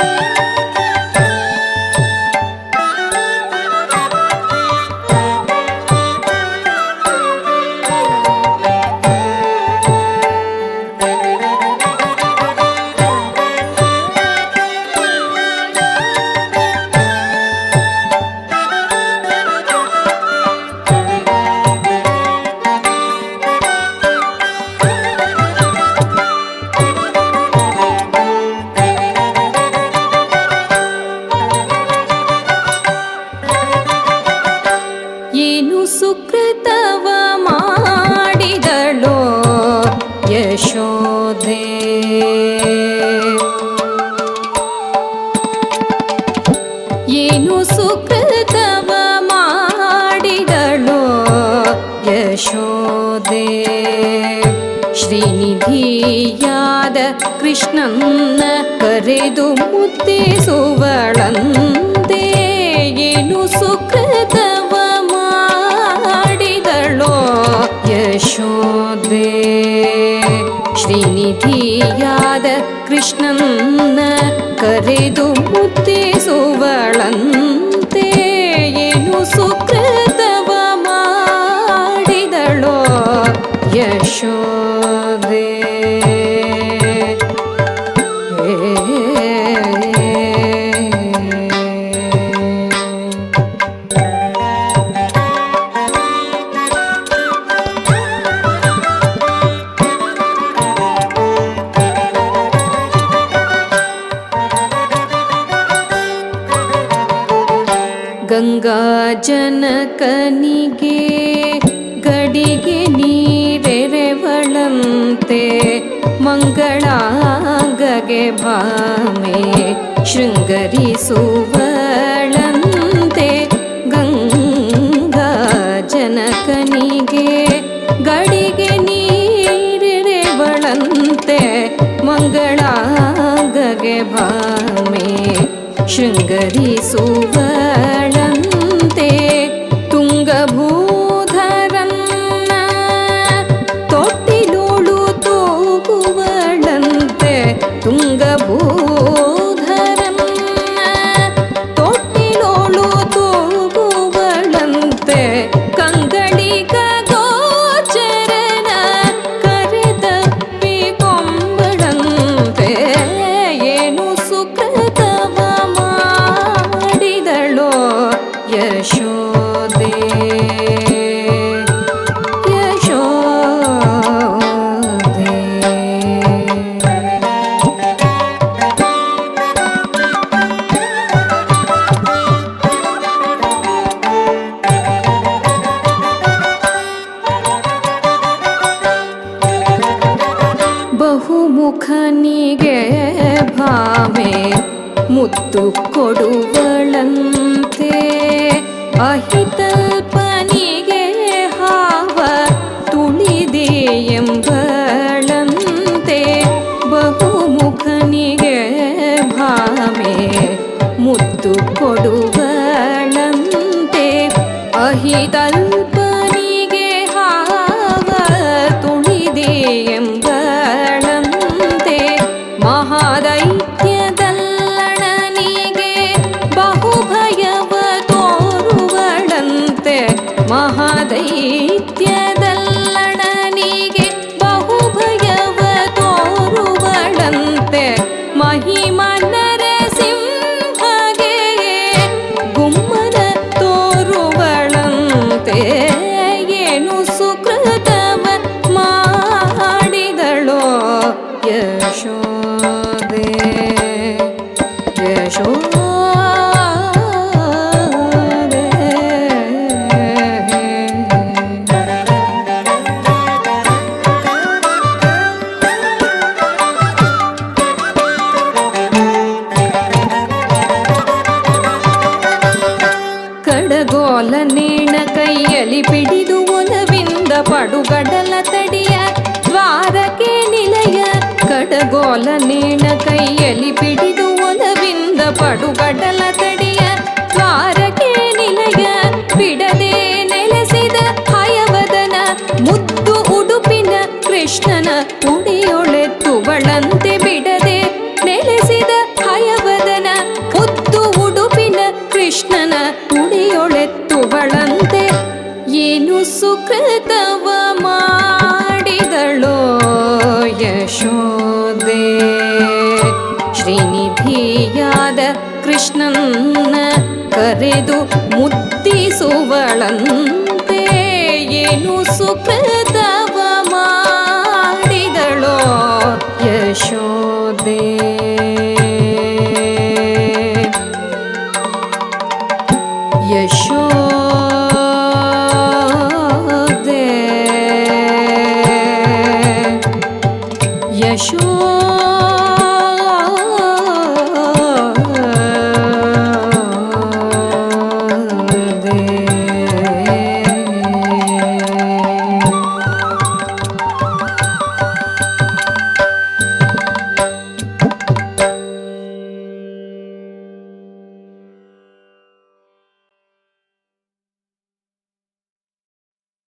thank you Yashode ಏನು ಸುಕೃತವ ಮಾಡಿದಳೋ ಯಶೋದೆ ಶ್ರೀನಿಧಿಯಾದ ಕೃಷ್ಣನ್ನ ಕರೆದು ಮುತ್ತಿಸುವಳಂತೆ ಏನು ಸುಕೃತವ ಗಂಗಾ ಜನಕನಿಗೆ ಗಡಿಗೆ ನೀರೆರೆವಳಂತೆ ಮಂಗಳಾಂಗಗೆ ಭಾಮೆ ಶೃಂಗರಿಸುವಳಂತೆ ಗಂಗಾಜನಕನಿಗೆ ಗಡಿಗೆ ನೀರೆರೆವಳಂತೆ ಮಂಗಳಾಂಗಗೆ ಭಾಮೆ ಶೃಂಗರಿಸುವಳಂತೆ ಬಹುಮುಖನಿಗೆ ಭಾವೆ ಮುತ್ತು ಕೊಡುವಳಂತೆ. ಅಹಿತಲ್ಪನಿಗೆ ಹಾವ ತುಳಿದೆ ಎಂಬಳಂತೆ 的一点 ಕಡಗೋಲ ನೇಣ ಕೈಯಲ್ಲಿ ಪಿಡಿದು ಒಲವಿಂದ ಪಡುಗಡಲ ತಡಿಯ ದ್ವಾರಕ್ಕೆ ನಿಲಯ. ಕಡಗೋಲ ನೇಣ सुख तव माडिदळो यशोदे श्रीनिध्याद कृष्ण करेन्दे े सुखदवो यशोदे еще